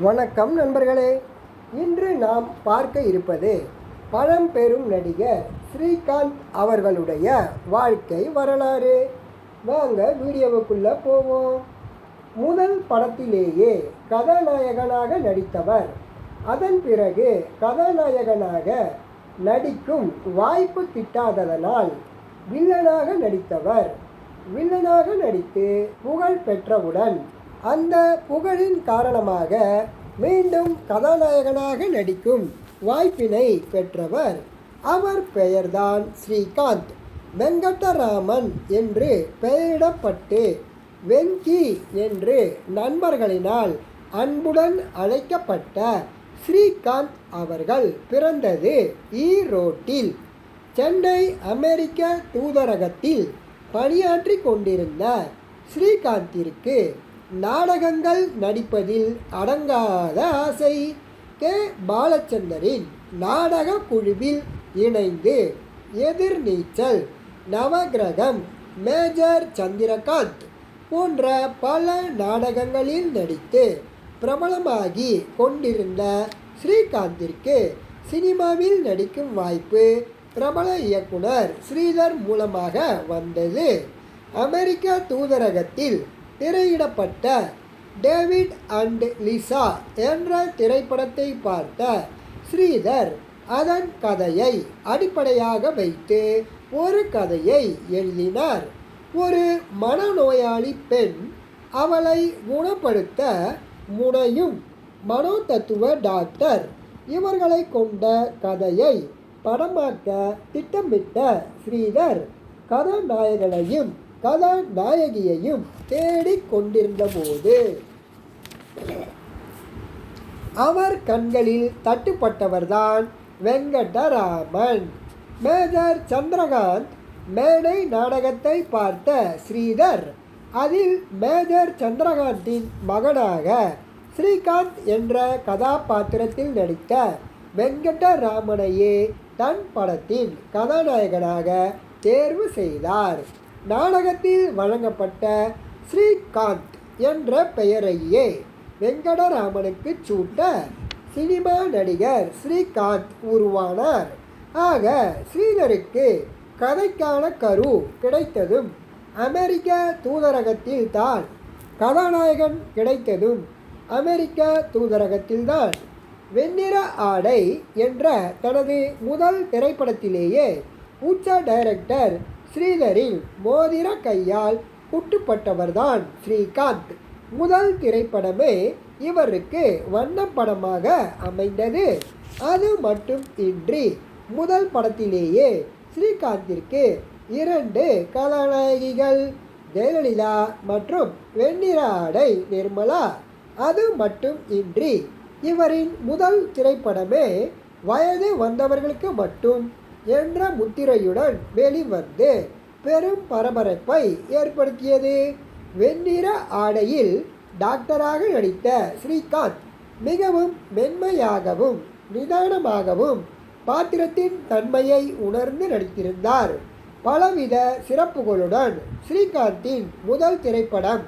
வணக்கம் நண்பர்களே. இன்று நாம் பார்க்க இருப்பது பழம்பெரும் நடிகர் ஸ்ரீகாந்த் அவர்களுடைய வாழ்க்கை வரலாறு. வாங்க வீடியோவுக்குள்ளே போவோம். முதல் படத்திலேயே கதாநாயகனாக நடித்தவர் அதன் பிறகு கதாநாயகனாக நடிக்கும் வாய்ப்பு கிட்டாததனால் வில்லனாக நடித்தவர். வில்லனாக நடித்து புகழ் பெற்றவுடன் அந்த புகழின் காரணமாக மீண்டும் கதாநாயகனாக நடிக்கும் வாய்ப்பினை பெற்றவர். அவர் பெயர்தான் ஸ்ரீகாந்த். வெங்கடராமன் என்று பெயரிடப்பட்டு வெங்கி என்று நண்பர்களினால் அன்புடன் அழைக்கப்பட்ட ஸ்ரீகாந்த் அவர்கள் பிறந்தது ஈரோட்டில். சென்னை அமெரிக்க தூதரகத்தில் பணியாற்றி கொண்டிருந்த ஸ்ரீகாந்திற்கு நாடகங்கள் நடிப்பதில் அடங்காத ஆசை. கே. பாலச்சந்தரின் நாடக குழுவில் இணைந்து எதிர்நீச்சல் நவகிரகம் மேஜர் சந்திரகாந்த் போன்ற பல நாடகங்களில் நடித்து பிரபலமாகி கொண்டிருந்த ஸ்ரீகாந்திற்கு சினிமாவில் நடிக்கும் வாய்ப்பு பிரபல இயக்குனர் ஸ்ரீதர் மூலமாக வந்தது. அமெரிக்க தூதரகத்தில் திரையிடப்பட்ட டேவிட் அண்ட் லிசா என்ற திரைப்படத்தை பார்த்த ஸ்ரீதர் அதன் கதையை அடிப்படையாக வைத்து ஒரு கதையை எழுதினார். ஒரு மனநோயாளி பெண் அவளை குணப்படுத்த முனையும் மனோதத்துவ டாக்டர் இவர்களை கொண்ட கதையை படமாக்க திட்டமிட்ட ஸ்ரீதர் கதாநாயகனையும் கதாநாயகியையும் தேடிக் கொண்டிருந்தபோது அவர் கண்களில் தட்டுப்பட்டவர்தான் வெங்கடராமன். மேஜர் சந்திரகாந்த் மேடை நாடகத்தை பார்த்த ஸ்ரீதர் அதில் மேஜர் சந்திரகாந்தின் மகனாக ஸ்ரீகாந்த் என்ற கதாபாத்திரத்தில் நடித்த வெங்கடராமனையே தன் படத்தின் கதாநாயகனாக தேர்வு செய்தார். நாடகத்தில் வழங்கப்பட்ட ஸ்ரீகாந்த் என்ற பெயரையே வெங்கடராமனுக்கு சூட்ட சினிமா நடிகர் ஸ்ரீகாந்த் உருவானார். ஆக ஸ்ரீதருக்கு கதைக்கான கரு கிடைத்ததும் அமெரிக்க தூதரகத்தில் தான் கதாநாயகன் கிடைத்ததும் அமெரிக்க தூதரகத்தில்தான் வெண்ணிற ஆடை என்ற தனது முதல் திரைப்படத்திலேயே உச்ச டைரக்டர் ஸ்ரீதரின் மோதிர கையால் குட்டுப்பட்டவர்தான் ஸ்ரீகாந்த். முதல் திரைப்படமே இவருக்கு வண்ணப்படமாக அமைந்தது. அது மட்டும் இன்றி முதல் படத்திலேயே ஸ்ரீகாந்திற்கு இரண்டு கதாநாயகிகள் ஜெயலலிதா மற்றும் வெண்ணிற ஆடை நிர்மலா. அது மட்டும் இன்றி இவரின் முதல் திரைப்படமே வயது வந்தவர்களுக்கு மட்டும் என்ற முத்திரையுடன் வெளிவந்து பெரும் பரபரப்பை ஏற்படுத்தியது. வெண்ணிற ஆடையில் டாக்டராக நடித்த ஸ்ரீகாந்த் மிகவும் மென்மையாகவும் நிதானமாகவும் பாத்திரத்தின் தன்மையை உணர்ந்து நடித்திருந்தார். பலவித சிறப்புகளுடன் ஸ்ரீகாந்தின் முதல் திரைப்படம்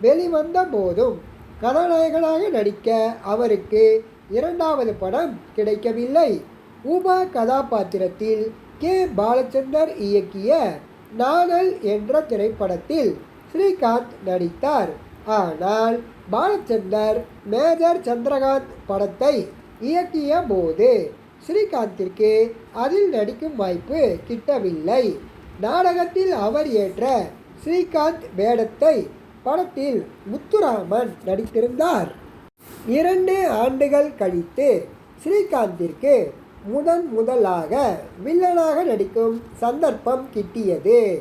வெளிவந்த போதும் கதாநாயகனாக நடிக்க அவருக்கு இரண்டாவது படம் கிடைக்கவில்லை. உமா கதாபாத்திரத்தில் கே. பாலச்சந்தர் இயக்கிய நாணல் என்ற திரைப்படத்தில் ஸ்ரீகாந்த் நடித்தார். ஆனால் பாலச்சந்தர் மேஜர் சந்திரகாந்த் படத்தை இயக்கிய போது ஸ்ரீகாந்திற்கு அதில் நடிக்கும் வாய்ப்பு கிட்டவில்லை. நாடகத்தில் அவர் ஏற்ற ஸ்ரீகாந்த் வேடத்தை படத்தில் முத்துராமன் நடித்திருந்தார். இரண்டு ஆண்டுகள் கழித்து ஸ்ரீகாந்திற்கு முதன் முதலாக வில்லனாக நடிக்கும் சந்தர்ப்பம் கிட்டியது.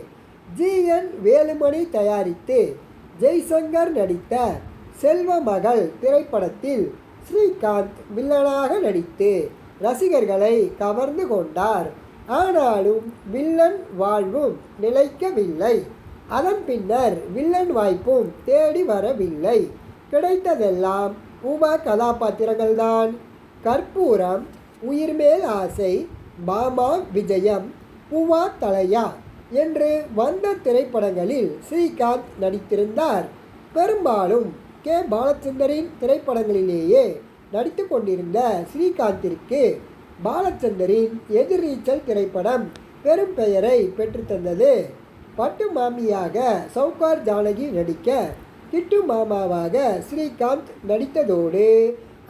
ஜி. என். வேலுமணி தயாரித்து ஜெய்சங்கர் நடித்த செல்வ மகள் திரைப்படத்தில் ஸ்ரீகாந்த் வில்லனாக நடித்து ரசிகர்களை கவர்ந்து கொண்டார். ஆனாலும் வில்லன் வாழ்வும் நிலைக்கவில்லை. அதன் பின்னர் வில்லன் வாய்ப்பும் தேடி வரவில்லை. கிடைத்ததெல்லாம் உப கதாபாத்திரங்கள்தான். கற்பூரம் உயிர்மேல் ஆசை பாமா விஜயம் பூவா தலையா என்று வந்த திரைப்படங்களில் ஸ்ரீகாந்த் நடித்திருந்தார். பெரும்பாலும் கே. பாலச்சந்தரின் திரைப்படங்களிலேயே நடித்து கொண்டிருந்த ஸ்ரீகாந்திற்கு பாலச்சந்தரின் எதிர்நீச்சல் திரைப்படம் பெரும் பெயரை பெற்றுத்தந்தது பட்டு மாமியாக சவுகார் ஜானகி நடிக்க கிட்டு மாமாவாக ஸ்ரீகாந்த் நடித்ததோடு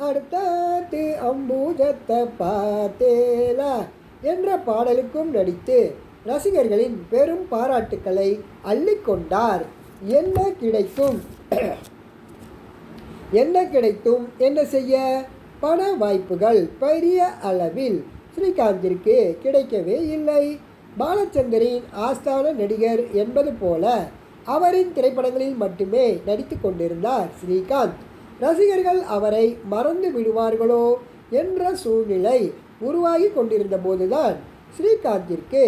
அடுத்தாத்து அம்பூஜத்தை பார்த்தேலா என்ற பாடலுக்கும் நடித்து ரசிகர்களின் பெரும் பாராட்டுக்களை அள்ளிக்கொண்டார் என்ன கிடைக்கும்? என்ன கிடைத்தும்? என்ன செய்ய? பண வாய்ப்புகள் பெரிய அளவில் ஸ்ரீகாந்திற்கு கிடைக்கவே இல்லை. பாலச்சந்தரின் ஆஸ்தான நடிகர் என்பது போல அவரின் திரைப்படங்களில் மட்டுமே நடித்து கொண்டிருந்தார் ஸ்ரீகாந்த். ரசிகர்கள் அவரை மறந்து விடுவார்களோ என்ற சூழ்நிலை உருவாகி கொண்டிருந்த போதுதான் ஸ்ரீகாந்திற்கு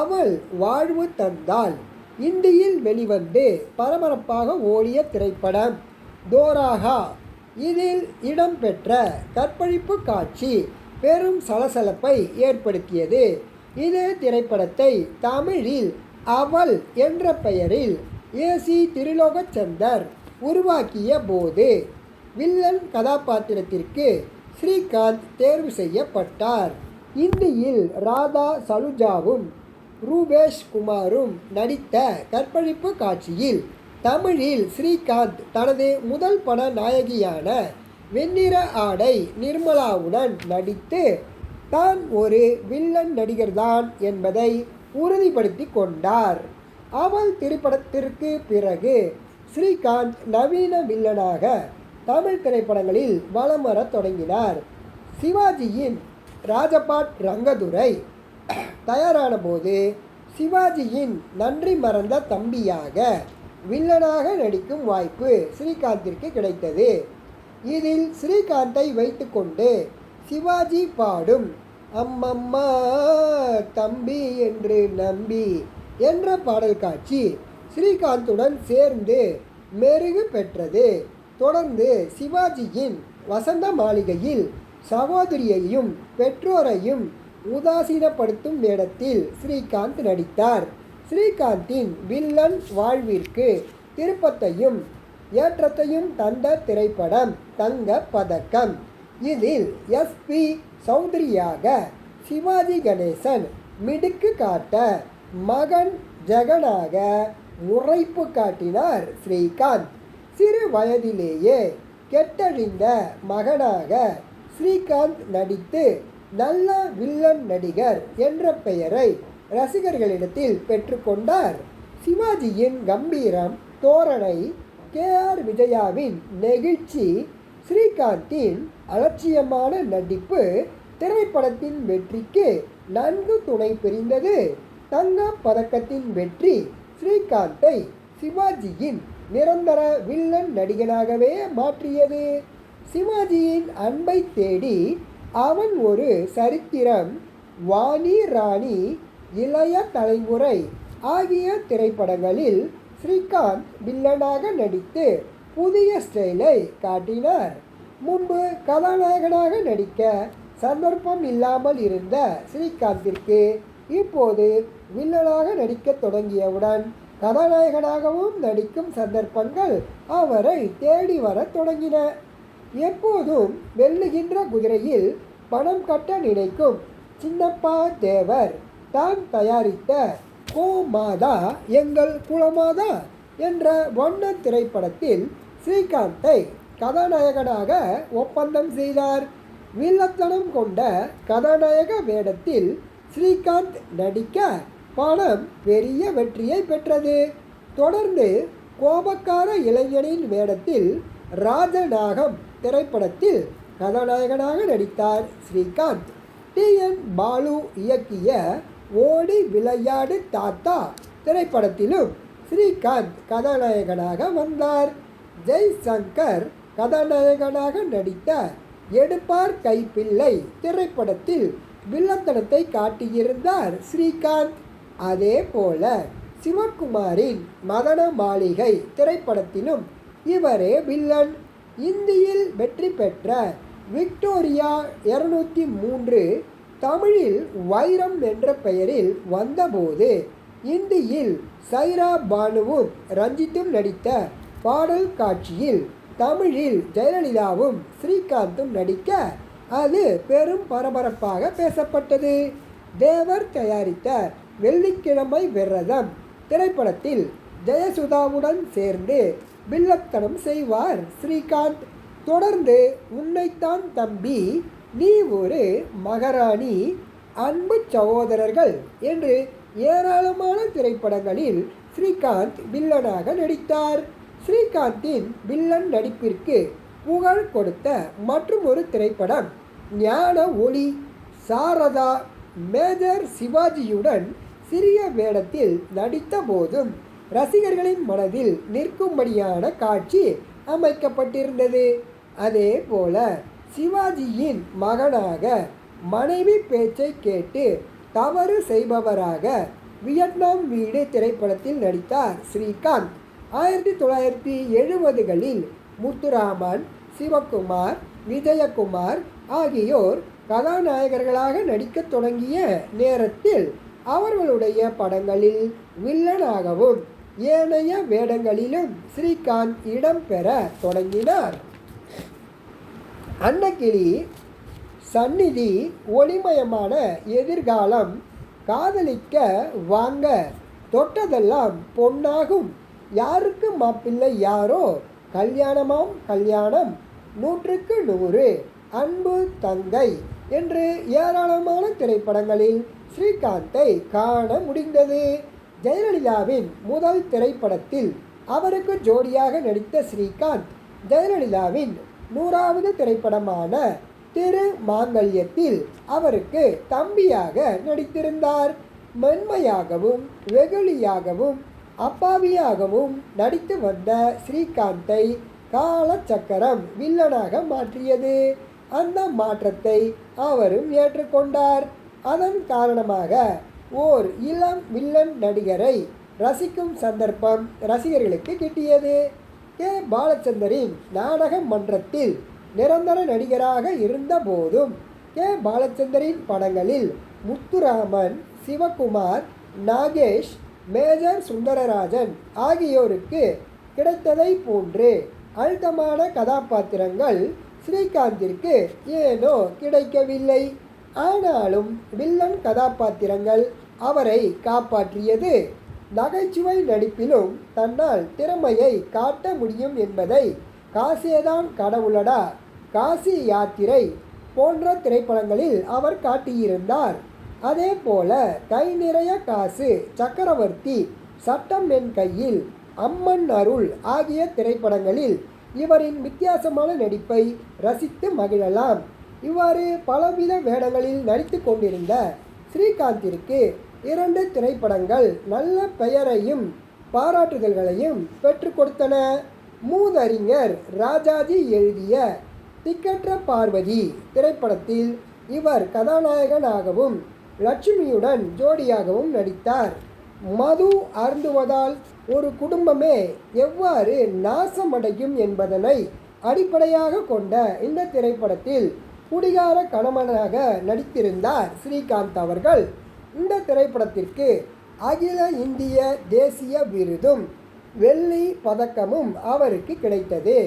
அவள் வாழ்வு தந்தாள். இந்தியில் வெளிவந்து பரபரப்பாக ஓடிய திரைப்படம் தோராகா. இதில் இடம்பெற்ற கற்பழிப்பு காட்சி பெரும் சலசலப்பை ஏற்படுத்தியது. இது திரைப்படத்தை தமிழில் அவள் என்ற பெயரில் ஏசி திருலோகச்சந்தர் உருவாக்கிய போது வில்லன் கதாபாத்திரத்திற்கு ஸ்ரீகாந்த் தேர்வு செய்யப்பட்டார். இந்தியில் ராதா சலுஜாவும் ரூபேஷ் குமாரும் நடித்த கற்பழிப்பு காட்சியில் தமிழில் ஸ்ரீகாந்த் தனது முதல் பட நாயகியான வெண்ணிற ஆடை நிர்மலாவுடன் நடித்து தான் ஒரு வில்லன் நடிகர்தான் என்பதை உறுதிப்படுத்தி கொண்டார். அவள் திரைப்படத்திற்கு பிறகு ஸ்ரீகாந்த் நவீன வில்லனாக தமிழ் திரைப்படங்களில் வலம் வரத் தொடங்கினார். சிவாஜியின் ராஜபாட் ரங்கதுரை தயாரான போது சிவாஜியின் நன்றி மறந்த தம்பியாக வில்லனாக நடிக்கும் வாய்ப்பு ஸ்ரீகாந்திற்கு கிடைத்தது. இதில் ஸ்ரீகாந்தை வைத்துக்கொண்டு சிவாஜி பாடும். அம்மம்மா தம்பி என்று நம்பி என்ற பாடல் காட்சி ஸ்ரீகாந்துடன் சேர்ந்து மெருகு பெற்றது. தொடர்ந்து சிவாஜியின் வசந்த மாளிகையில் சகோதரியையும் பெற்றோரையும் உதாசீனப்படுத்தும் வேடத்தில் ஸ்ரீகாந்த் நடித்தார். ஸ்ரீகாந்தின் வில்லன் வாழ்விற்கு திருப்பத்தையும் ஏற்றத்தையும் தந்த திரைப்படம் தங்க பதக்கம். இதில் எஸ்பி சௌத்ரியாக சிவாஜி கணேசன் மிடுக்கு காட்ட மகன் ஜெகனாக உரைப்பு காட்டினார் ஸ்ரீகாந்த். சிறு வயதிலேயே கெட்டழிந்த மகனாக ஸ்ரீகாந்த் நடித்து நல்ல வில்லன் நடிகர் என்ற பெயரை ரசிகர்களிடத்தில் பெற்றுக்கொண்டார் சிவாஜியின் கம்பீரம் தோரணை கே ஆர் விஜயாவின் நெகிழ்ச்சி ஸ்ரீகாந்தின் அலட்சியமான நடிப்பு திரைப்படத்தின் வெற்றிக்கு நன்கு துணை புரிந்தது. தங்க பதக்கத்தின் வெற்றி ஸ்ரீகாந்தை சிவாஜியின் நிரந்தர வில்லன் நடிகனாகவே மாற்றியது. சிவாஜியின் அன்பை தேடி அவன் ஒரு சரித்திரம் வாணி ராணி இளைய தலைமுறை ஆகிய திரைப்படங்களில் ஸ்ரீகாந்த் வில்லனாக நடித்து புதிய ஸ்டைலை காட்டினார். முன்பு கதாநாயகனாக நடிக்க சந்தர்ப்பம் இல்லாமல் இருந்த ஸ்ரீகாந்திற்கு இப்போது வில்லனாக நடிக்க தொடங்கியவுடன் கதாநாயகனாகவும் நடிக்கும் சந்தர்ப்பங்கள் அவரை தேடி வர தொடங்கின. எப்போதும் வெல்லுகின்ற குதிரையில் பணம் கட்ட நினைக்கும் சின்னப்பா தேவர் தான் தயாரித்த கோ மாதா எங்கள் குலமாதா என்ற வண்ண திரைப்படத்தில் ஸ்ரீகாந்தை கதாநாயகனாக ஒப்பந்தம் செய்தார். வில்லத்தனம் கொண்ட கதாநாயக வேடத்தில் ஸ்ரீகாந்த் நடிக்க படம் பெரிய வெற்றியை பெற்றது. தொடர்ந்து கோபக்கார இளைஞனின் வேடத்தில் ராஜநாகம் திரைப்படத்தில் கதாநாயகனாக நடித்தார் ஸ்ரீகாந்த். டி. என். பாலு இயக்கிய ஓடி விளையாடு தாத்தா திரைப்படத்திலும் ஸ்ரீகாந்த் கதாநாயகனாக வந்தார். ஜெய்சங்கர் கதாநாயகனாக நடித்த எடுப்பார் கைப்பிள்ளை திரைப்படத்தில் வில்லத்தனத்தை காட்டியிருந்தார் ஸ்ரீகாந்த். அதே போல சிவகுமாரின் மதன மாளிகை திரைப்படத்திலும் இவரே வில்லன். இந்தியில் வெற்றி பெற்ற விக்டோரியா இருநூத்தி மூன்று தமிழில் வைரம் என்ற பெயரில் வந்தபோது இந்தியில் சைரா பானுவும் ரஞ்சித்தும் நடித்த பாடல் காட்சியில் தமிழில் ஜெயலலிதாவும் ஸ்ரீகாந்தும் நடிக்க அது பெரும் பரபரப்பாக பேசப்பட்டது. தேவர் தயாரித்த வெள்ளிக்கிழமை விரதம் திரைப்படத்தில் ஜெயசுதாவுடன் சேர்ந்து வில்லத்தனம் செய்வார் ஸ்ரீகாந்த். தொடர்ந்து உன்னைத்தான் தம்பி நீ ஒரு மகாராணி அன்பு சகோதரர்கள் என்று ஏராளமான திரைப்படங்களில் ஸ்ரீகாந்த் வில்லனாக நடித்தார். ஸ்ரீகாந்தின் வில்லன் நடிப்பிற்கு புகழ் கொடுத்த மற்றும் ஒரு திரைப்படம் ஞான ஒளி சாரதா மேஜர் சிவாஜியுடன் சிறிய வேடத்தில் நடித்த போதும் ரசிகர்களின் மனதில் நிற்கும்படியான காட்சி அமைக்கப்பட்டிருந்தது. அதே போல சிவாஜியின் மகனாக மனைவி பேச்சை கேட்டு தவறு செய்பவராக வியட்நாம் வீடு திரைப்படத்தில் நடித்தார் ஸ்ரீகாந்த். ஆயிரத்தி தொள்ளாயிரத்தி எழுபதுகளில் முத்துராமன் சிவகுமார் விஜயகுமார் ஆகியோர் கதாநாயகர்களாக நடிக்கத் தொடங்கிய நேரத்தில் அவர்களுடைய படங்களில் வில்லனாகவும் ஏனைய வேடங்களிலும் ஸ்ரீகாந்த் இடம்பெற தொடங்கினார். அன்னக்கிளி சந்நிதி ஒளிமயமான எதிர்காலம் காதலிக்க வாங்க தொட்டதெல்லாம் பொன்னாகும். யாருக்கு மாப்பிள்ளை யாரோ? கல்யாணமாம் கல்யாணம். நூற்றுக்கு நூறு. அன்பு தங்கை என்று ஏராளமான திரைப்படங்களில் ஸ்ரீகாந்தை காண முடிந்தது. ஜெயலலிதாவின் முதல் திரைப்படத்தில் அவருக்கு ஜோடியாக நடித்த ஸ்ரீகாந்த் ஜெயலலிதாவின் நூறாவது திரைப்படமான திரு மாங்கல்யத்தில் அவருக்கு தம்பியாக நடித்திருந்தார். மென்மையாகவும் வெகுளியாகவும் அப்பாவியாகவும் நடித்து வந்த ஸ்ரீகாந்தை காலச்சக்கரம் வில்லனாக மாற்றியது. அந்த மாற்றத்தை அவரும் ஏற்றுக்கொண்டார். அதன் காரணமாக ஓர் இளம் வில்லன் நடிகரை ரசிக்கும் சந்தர்ப்பம் ரசிகர்களுக்கு கிட்டியது. கே. பாலச்சந்தரின் நாடக மன்றத்தில் நிரந்தர நடிகராக இருந்த போதும் கே. பாலச்சந்தரின் படங்களில் முத்துராமன் சிவகுமார் நாகேஷ் மேஜர் சுந்தரராஜன் ஆகியோருக்கு கிடைத்ததை போன்று அழுத்தமான கதாபாத்திரங்கள் ஸ்ரீகாந்திற்கு ஏனோ கிடைக்கவில்லை. ஆனாலும் வில்லன் கதாபாத்திரங்கள் அவரை காப்பாற்றியது நகைச்சுவை நடிப்பிலும் தன்னால் திறமையை காட்ட முடியும் என்பதை காசேதான் கடவுளடா. காசி யாத்திரை போன்ற திரைப்படங்களில் அவர் காட்டியிருந்தார். அதே போல கை நிறைய காசு சக்கரவர்த்தி சட்டம் என் கையில் அம்மன் அருள் ஆகிய திரைப்படங்களில் இவரின் வித்தியாசமான நடிப்பை ரசித்து மகிழலாம். இவ்வாறு பலவித வேடங்களில் நடித்து கொண்டிருந்த ஸ்ரீகாந்திற்கு இரண்டு திரைப்படங்கள் நல்ல பெயரையும் பாராட்டுதல்களையும் பெற்று கொடுத்தன. மூதறிஞர் ராஜாஜி எழுதிய திக்கற்ற பார்வதி திரைப்படத்தில் இவர் கதாநாயகனாகவும் லட்சுமியுடன் ஜோடியாகவும் நடித்தார். மது அருந்துவதால் ஒரு குடும்பமே எவ்வாறு நாசமடையும் என்பதனை அடிப்படையாக கொண்ட இந்த திரைப்படத்தில் குடிகார கணவனாக நடித்திருந்தார் ஸ்ரீகாந்த் அவர்கள். இந்த திரைப்படத்திற்கு அகில இந்திய தேசிய விருதும் வெள்ளி பதக்கமும் அவருக்கு கிடைத்தது.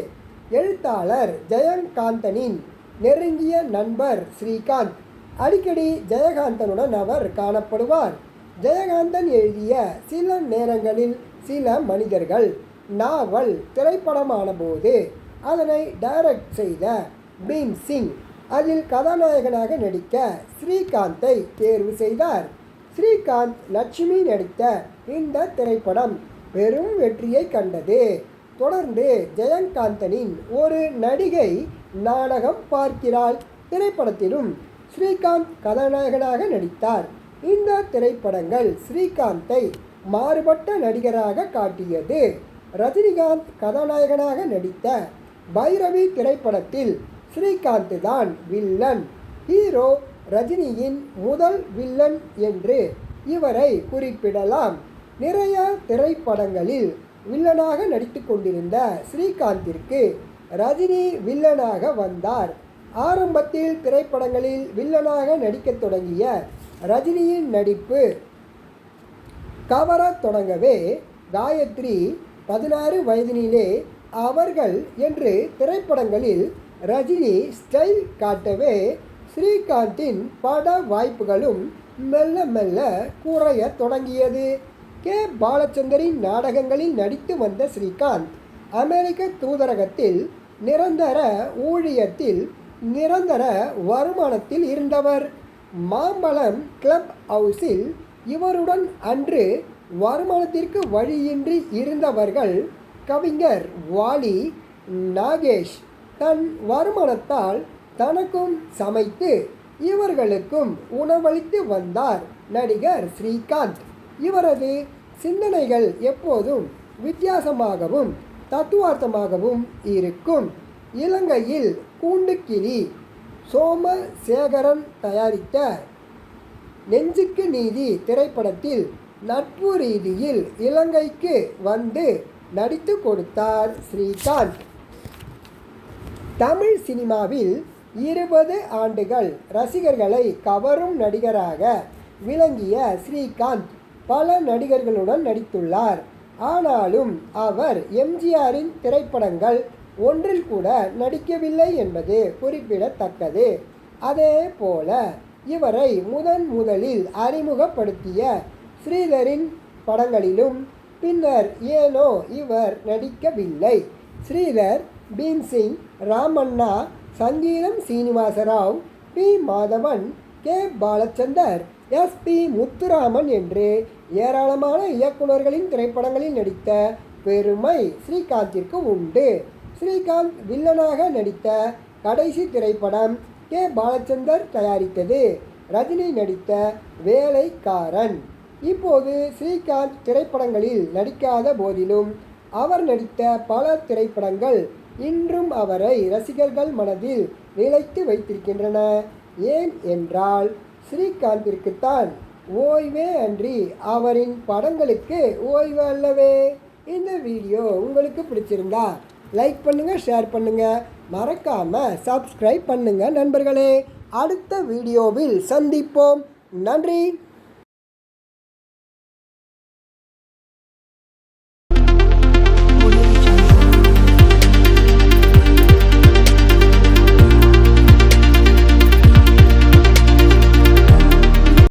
எழுத்தாளர் ஜெயங்காந்தனின் நெருங்கிய நண்பர் ஸ்ரீகாந்த் அடிக்கடி ஜெயகாந்தனுடன் அவர் காணப்படுவார். ஜெயகாந்தன் எழுதிய சில நேரங்களில் சில மனிதர்கள் நாவல் திரைப்படமான போது அதனை டைரக்ட் செய்த பீம் சிங். அதில் கதாநாயகனாக நடிக்க ஸ்ரீகாந்தை தேர்வு செய்தார். ஸ்ரீகாந்த் லட்சுமி நடித்த இந்த திரைப்படம் பெரும் வெற்றியை கண்டது. தொடர்ந்து ஜெயகாந்தனின் ஒரு நடிகை நாடகம் பார்க்கிறாள். திரைப்படத்திலும் ஸ்ரீகாந்த் கதாநாயகனாக நடித்தார். இந்த திரைப்படங்கள் ஸ்ரீகாந்தை மாறுபட்ட நடிகராக காட்டியது. ரஜினிகாந்த் கதாநாயகனாக நடித்த பைரவி திரைப்படத்தில் ஸ்ரீகாந்த் தான் வில்லன். ஹீரோ ரஜினியின் முதல் வில்லன் என்று இவரை குறிப்பிடலாம். நிறைய திரைப்படங்களில் வில்லனாக நடித்து கொண்டிருந்த ஸ்ரீகாந்திற்கு ரஜினி வில்லனாக வந்தார். ஆரம்பத்தில் திரைப்படங்களில் வில்லனாக நடிக்கத் தொடங்கிய ரஜினியின் நடிப்பு கவரத் தொடங்கவே காயத்ரி பதினாறு வயதினிலே அவர்கள் என்று திரைப்படங்களில் ரஜினி ஸ்டைல் காட்டவே ஸ்ரீகாந்தின் பட வாய்ப்புகளும் மெல்ல மெல்ல குறையத் தொடங்கியது. கே. பாலச்சந்தரின் நாடகங்களில் நடித்து வந்த ஸ்ரீகாந்த் அமெரிக்க தூதரகத்தில் நிரந்தர ஊழியத்தில் நிரந்தர வருமானத்தில் இருந்தவர். மாம்பழம் கிளப் ஹவுஸில் இவருடன் அன்று வருமானத்திற்கு வழியின்றி இருந்தவர்கள் கவிஞர் வாலி நாகேஷ் தன் வருமானத்தால் தனக்கும் சமைத்து இவர்களுக்கும் உணவளித்து வந்தார். நடிகர் ஸ்ரீகாந்த் இவரது சிந்தனைகள் எப்போதும் வித்தியாசமாகவும் தத்துவார்த்தமாகவும் இருக்கும். இலங்கையில் கூண்டுக்கிளி சோமசேகரன் தயாரித்த நெஞ்சுக்கு நீதி திரைப்படத்தில் நட்பு ரீதியில் இலங்கைக்கு வந்து நடித்து கொடுத்தார் ஸ்ரீகாந்த். தமிழ் சினிமாவில் இருபது ஆண்டுகள் ரசிகர்களை கவரும் நடிகராக விளங்கிய ஸ்ரீகாந்த் பல நடிகர்களுடன் நடித்துள்ளார். ஆனாலும் அவர் எம்ஜிஆரின் திரைப்படங்கள் ஒன்றில் கூட நடிக்கவில்லை என்பது குறிப்பிடத்தக்கது. அதே போல இவரை முதன் முதலில் அறிமுகப்படுத்திய ஸ்ரீதரின் படங்களிலும் பின்னர் ஏனோ இவர் நடிக்கவில்லை. Sridhar Bhimsingh Ramanna Singeetam Srinivasarao P. Madhavan K. Balachander S. P. Muthuraman என்று ஏராளமான இயக்குநர்களின் திரைப்படங்களில் நடித்த பெருமை ஸ்ரீகாந்திற்கு உண்டு. ஸ்ரீகாந்த் வில்லனாக நடித்த கடைசி திரைப்படம் கே. பாலச்சந்தர் தயாரித்தது. ரஜினி நடித்த வேலைக்காரன். இப்போது ஸ்ரீகாந்த் திரைப்படங்களில் நடிக்காத போதிலும் அவர் நடித்த பல திரைப்படங்கள் இன்றும் அவரை ரசிகர்கள் மனதில் நிலைத்து வைத்திருக்கின்றன. ஏன் என்றால் ஸ்ரீகாந்திற்குத்தான் ஓய்வே அன்றி அவரின் படங்களுக்கு ஓய்வு அல்லவே. இந்த வீடியோ உங்களுக்கு பிடிச்சிருந்தா லைக் பண்ணுங்கள் ஷேர் பண்ணுங்கள் மறக்காமல் சப்ஸ்கிரைப் பண்ணுங்கள் நண்பர்களே. அடுத்த வீடியோவில் சந்திப்போம். நன்றி.